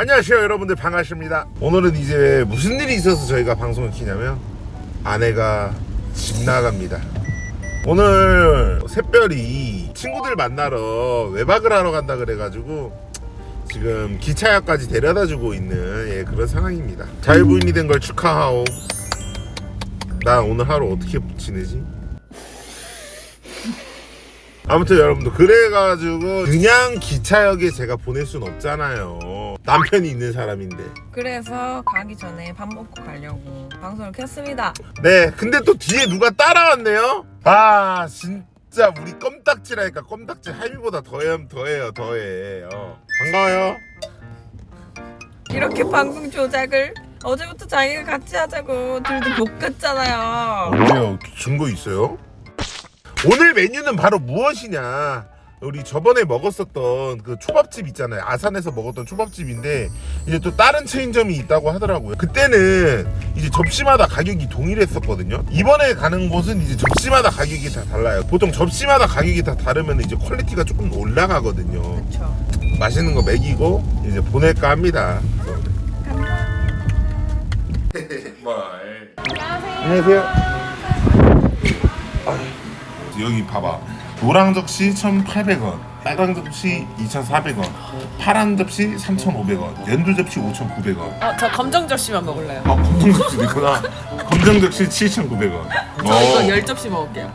안녕하세요 여러분들 반갑습니다. 오늘은 이제 무슨 일이 있어서 저희가 방송을 키냐면 아내가 집 나갑니다. 오늘 새별이 친구들 만나러 외박을 하러 간다 그래가지고 지금 기차역까지 데려다 주고 있는 예, 그런 상황입니다. 자유부인이 된 걸 축하하오. 나 오늘 하루 어떻게 지내지? 아무튼 여러분들 그래가지고 그냥 기차역에 제가 보낼 순 없잖아요 남편이 있는 사람인데 그래서 가기 전에 밥 먹고 가려고 방송을 켰습니다. 네 근데 또 뒤에 누가 따라왔네요 아 진짜 우리 껌딱지라니까 껌딱지 하이미보다 더해 더해요 더해 어. 반가워요 이렇게 방송 조작을 어제부터 자기가 같이 하자고 둘도 볶았잖아요. 언제요 증거 있어요? 오늘 메뉴는 바로 무엇이냐? 우리 저번에 먹었었던 그 초밥집 있잖아요. 아산에서 먹었던 초밥집인데 이제 또 다른 체인점이 있다고 하더라고요. 그때는 이제 접시마다 가격이 동일했었거든요. 이번에 가는 곳은 이제 접시마다 가격이 다 달라요. 보통 접시마다 가격이 다 다르면 이제 퀄리티가 조금 올라가거든요. 그렇죠. 맛있는 거 먹이고 이제 보낼까 합니다. 안녕하세요 여기 봐봐 노랑 접시 1,800원 빨강 접시 2,400원 파란 접시 3,500원 연두 접시 5,900원 어, 저 검정 접시만 먹을래요. 아 검정 접시도 있구나 검정 접시 7,900원 저 이거 열 접시 먹을게요.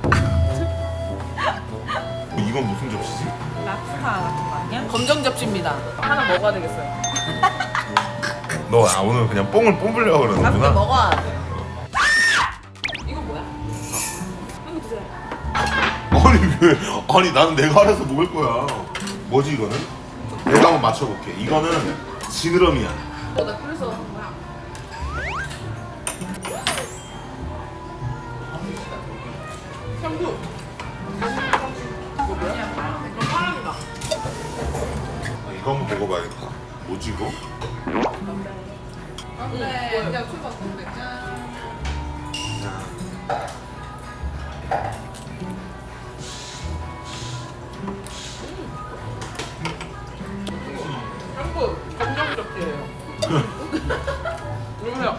이건 무슨 접시지? 랍스타 같은 거 아니야? 검정 접시입니다. 하나 먹어야 되겠어요. 너 아, 오늘 그냥 뽕을 뽑으려고 그러는구나 먹어야 돼. 아니 왜 아니 나는 내가 알아서 먹을 거야 뭐지 이거는? 내가 한번 맞춰볼게 이거는 지느러미야 어, 나 그래서? 형부. 이거. 아, 이거 한번 먹어봐야겠다 뭐지 이거? 네, 이제 초밥 근데 짠. 이거요.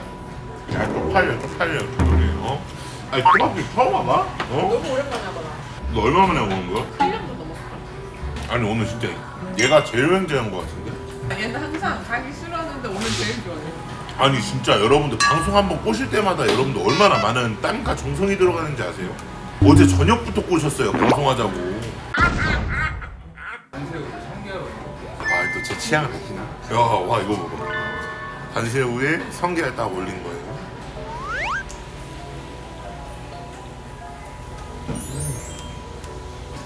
야 쪽팔려 쪽팔려 그래 어? 아니 초밥집 처음 와봐? 어? 너무 오랜만에 하더라. 너 얼마 만에 오는 거야? 1년도 넘었어. 아니 오늘 진짜 얘가 제일 현재한 거 같은데? 얘는 항상 가기 싫어하는데 오늘 제일 좋아해. 아니 진짜 여러분들 방송 한번 꼬실 때마다 여러분들 얼마나 많은 땀과 정성이 들어가는지 아세요? 어제 저녁부터 꼬셨어요 방송하자고 아또 제 취향을 아시나? 야 와 이거 봐봐 단새우에 성게를 딱 올린 거예요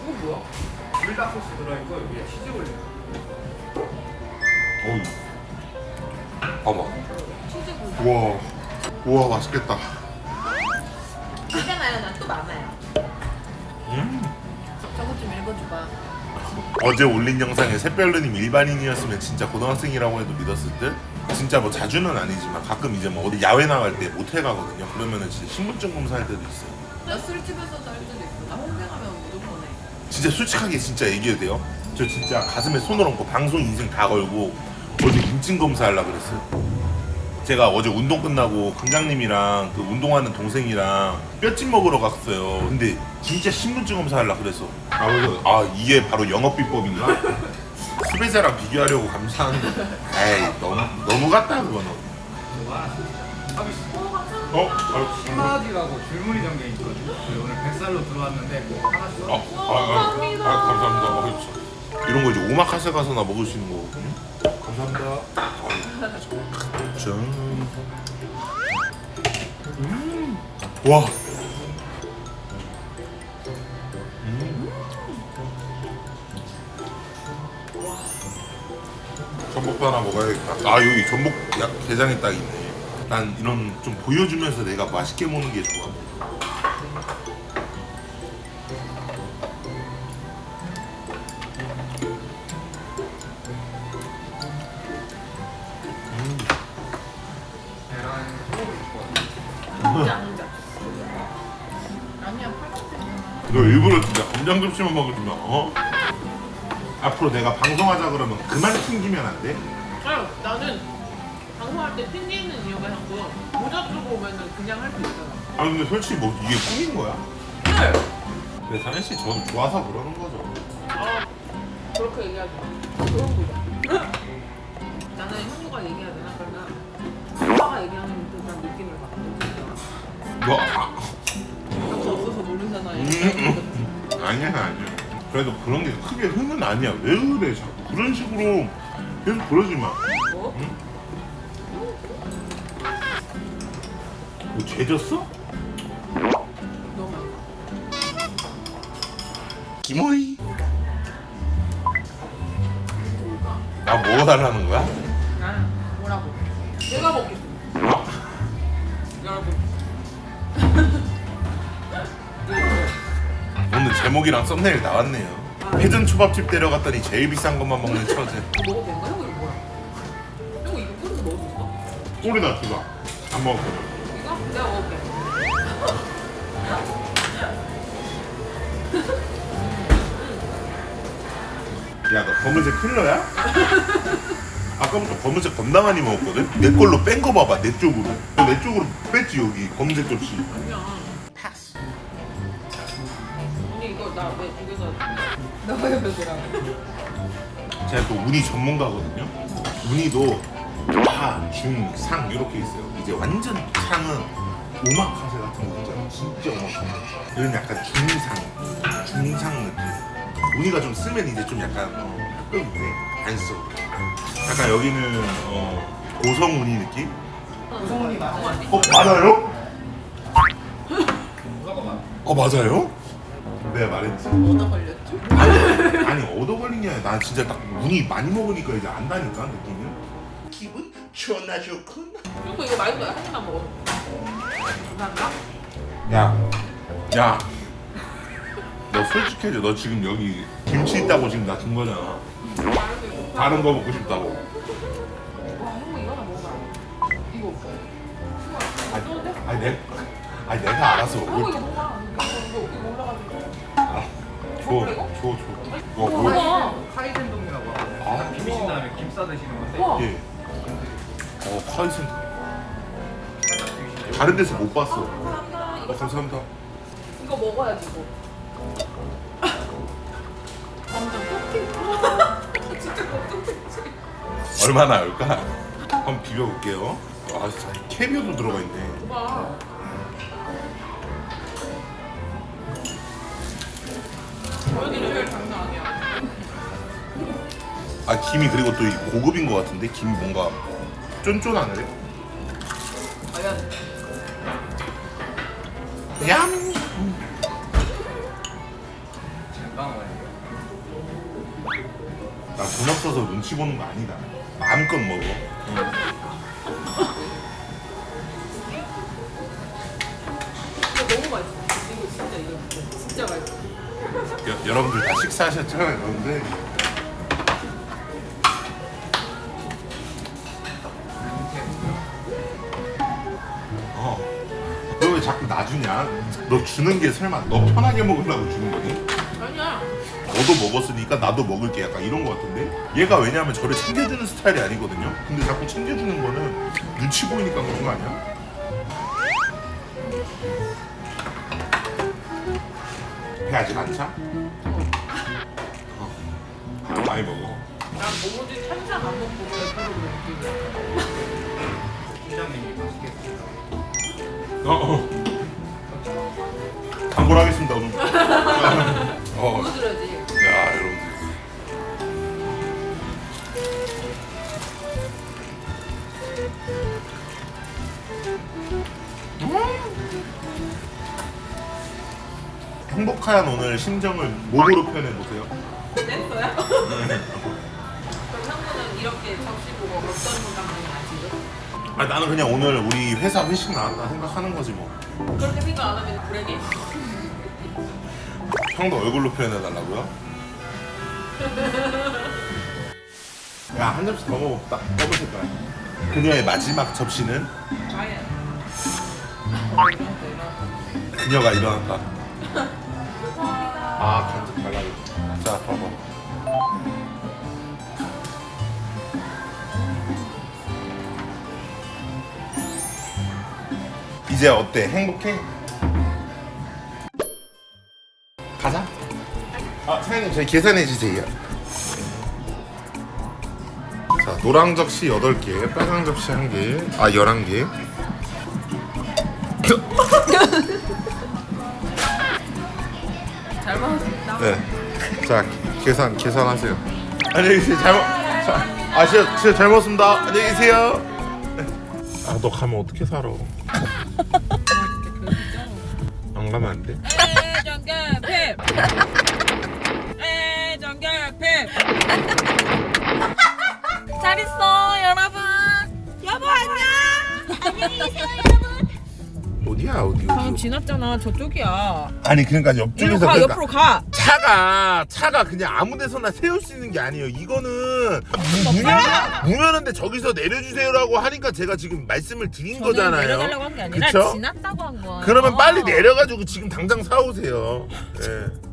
이거 뭐야? 불닭 소스 들어있고 위에 치즈 올려. 어우 봐봐 우와 우와 맛있겠다 괜찮아요. 난또 많아요. 음. 저것 좀 읽어줘봐. 어제 올린 영상에 샛별르님 일반인이었으면 진짜 고등학생이라고 해도 믿었을 듯? 진짜 뭐 자주는 아니지만 가끔 이제 뭐 어디 야외 나갈 때 모텔 가거든요 그러면은 진짜 신분증 검사할 때도 있어요 나 술집에서도 할 때도 있고. 나 홍대 가면 무조건 해. 진짜 솔직하게 진짜 얘기해도 돼요? 저 진짜 가슴에 손을 얹고 방송 인생 다 걸고 어제 인증 검사 하려고 그랬어요 제가 어제 운동 끝나고 강장님이랑 그 운동하는 동생이랑 뼈찜 먹으러 갔어요 근데 진짜 신분증 검사 하려고 그랬어 아 그래서 아 이게 바로 영업 비법인가? 수배자랑 비교하려고 감사하는데 에이 너무 너무 같다 그거는 어? 아, 신바지라고 줄무늬 전게 있거든요. 저희 오늘 뱃살로 들어왔는데 뭐 하나씩 아, 아, 아, 아, 감사합니다. 아, 진짜. 이런 거 이제 오마카세 가서나 먹을 수 있는 거거든요. 감사합니다. 짠. 음. 와. 아 여기 전복 약 게장이 딱 있네. 난 이런 좀 보여주면서 내가 맛있게 먹는 게 좋아. 아니야 팔각대. 너 일부러 진짜 검장 접시만 먹어주면 어? 앞으로 내가 방송하자 그러면 그만 튕기면 안 돼? 나는 방송할 때 튕기 있는 이유가 자꾸 모자 쓰고 오면은 그냥 할 수 있잖아. 아니 근데 솔직히 뭐 이게 꿈인 거야? 네. 근데 사연 씨 저도 좋아서 그러는 거죠. 아 그렇게 얘기하지 마. 그런 거야. 나는 형부가 되나 그러면 오빠가 얘기하는 듯한 느낌을 받거든. 뭐 아, 없어서 모르잖아요. 음. 아니야 아니야. 그래도 그런 게 크게 흥은 아니야. 왜 그래 자꾸 그런 식으로 계속 그러지 마. 뭐? 뭐 죄졌어? 김호이. 나 먹어달라는 거야? 아 뭐라고? 내가 먹겠어. 여러분. 오늘 제목이랑 썸네일 나왔네요. 회전 초밥집 데려갔더니 제일 비싼 것만 먹는 처제. 먹어 꼬리다 주가. 안 먹었거든. 이거? 내가 먹을게. 야, 너 검은색 킬러야? 아까부터 검은색 겁나 많이 먹었거든? 내 걸로 뺀 거 봐봐, 내 쪽으로. 너내 쪽으로 뺐지, 여기. 검은색 접시. 아니야. 언니 이거 나왜두 개나 나가야 되더라고. 제가 또 운이 전문가거든요? 운이도 하, 중, 상 이렇게 있어요. 이제 완전 상은 오마카세 같은 거 있잖아. 진짜 오마카세. 이런 약간 중상, 중상 느낌. 운이가 좀 쓰면 이제 좀 약간 어, 가끔인데 안 써. 약간 여기는 어, 고성 운이 느낌? 맞아. 어 맞아요? 무조건 맞아. 어 맞아요? 내가 말했지. 뭐나 걸렸죠? 아니, 아니 얻어 걸린 게 아니라 난 진짜 딱 운이 많이 먹으니까 이제 안다니까 느낌이. 기분 좋나 좋군. 형부 이거 맛있어. 한 입만 먹어. 감사합니다. 야, 야, 너 솔직해져. 너 지금 여기 김치 있다고 지금 나준 거잖아. 다른 거 먹고 싶다고. 와 형부 이거 하나 먹어봐. 이거. 아니, 아니 내, 아니 내가 알아서. 형부 올- 이거 먹어봐. 이거 이거 이거 올라가지고. 아, 줘, 줘, 줘. 와, 뭐? 우와. 카이센동이라고 하고 아, 비비신 다음에 김 싸드시는 건데. 예. 어, 카이센. 다른 데서 못 봤어. 감사합니다. 어, 감사합니다. 이거 먹어야지 이거. 완전 토끼. 진짜 껍데기. 얼마나 할까? 한번 비벼볼게요. 아, 진짜 캐비어도 들어가 있네. 봐. 여기 레벨 장난 아니야. 아, 김이 그리고 또 이 고급인 것 같은데? 김이 뭔가 쫀쫀하네. 과연 얌! 잠깐 와요. 나 돈 없어서 눈치 보는 거 아니다. 마음껏 먹어. 이거 너무 맛있어. 이거 진짜 이거 진짜 맛있어. 여, 여러분들 다? 여러분들? 어. 주냐? 너 주는 게 설마 너 편하게 먹으려고 주는 거니? 아니야. 너도 먹었으니까 나도 먹을게 약간 이런 거 같은데? 얘가 왜냐면 저를 챙겨주는 스타일이 아니거든요? 근데 자꾸 챙겨주는 거는 눈치 보이니까 그런 거 아니야? 배 아직 안 차? 어. 많이 먹어 난 오로지 찬장 안 먹고 왜 그러고 그래. 팀장님이 맛있겠습니다. 어, 어. 광고를 하겠습니다 오늘 어. 야 여러분들 행복한 오늘 심정을 몸으로 표현해 보세요. 냈어요? 그럼 형부는 이렇게 접시 보고 어떤 감정이 나지? 아 나는 그냥 오늘 우리 회사 회식 나왔다 생각하는 거지 뭐. 그렇게 생각 안 하면 불행해. 형도 얼굴로 표현해 달라고요? 야 한 접시 더 먹어 딱 검은 색깔. 그녀의 마지막 접시는 아예. 그녀가 일어났다. 아 간접 달라고. 자 봐봐. 이제 어때? 행복해? 가자. 아 사장님 저희 계산해 주세요. 자 노랑 접시 8개, 빨강 접시 1개, 아 11개. 잘 먹었습니다. 네. 자 계산 계산하세요. 안녕히 계세요. 잘못. 자, 아 진짜 진짜 잘 먹었습니다. 안녕히 계세요. 아 너 가면 어떻게 살아? 안 가면 안 돼? 애정결핍. 애정결핍. 잘 있어 여러분. 여보 안녕. 어디야 어디 방금 어디? 지났잖아. 저쪽이야. 아니 그러니까 이리로 옆쪽에서 가. 그러니까 옆으로 가. 차가 차가 그냥 아무데서나 세울 수 있는 게 아니에요. 이거는 무면 무면한데 저기서 내려주세요라고 하니까 제가 지금 말씀을 드린 저는 거잖아요. 내려달라고 한 게 아니라 그쵸? 지났다고 한 거야. 그러면 빨리 내려가지고 지금 당장 사오세요. 예.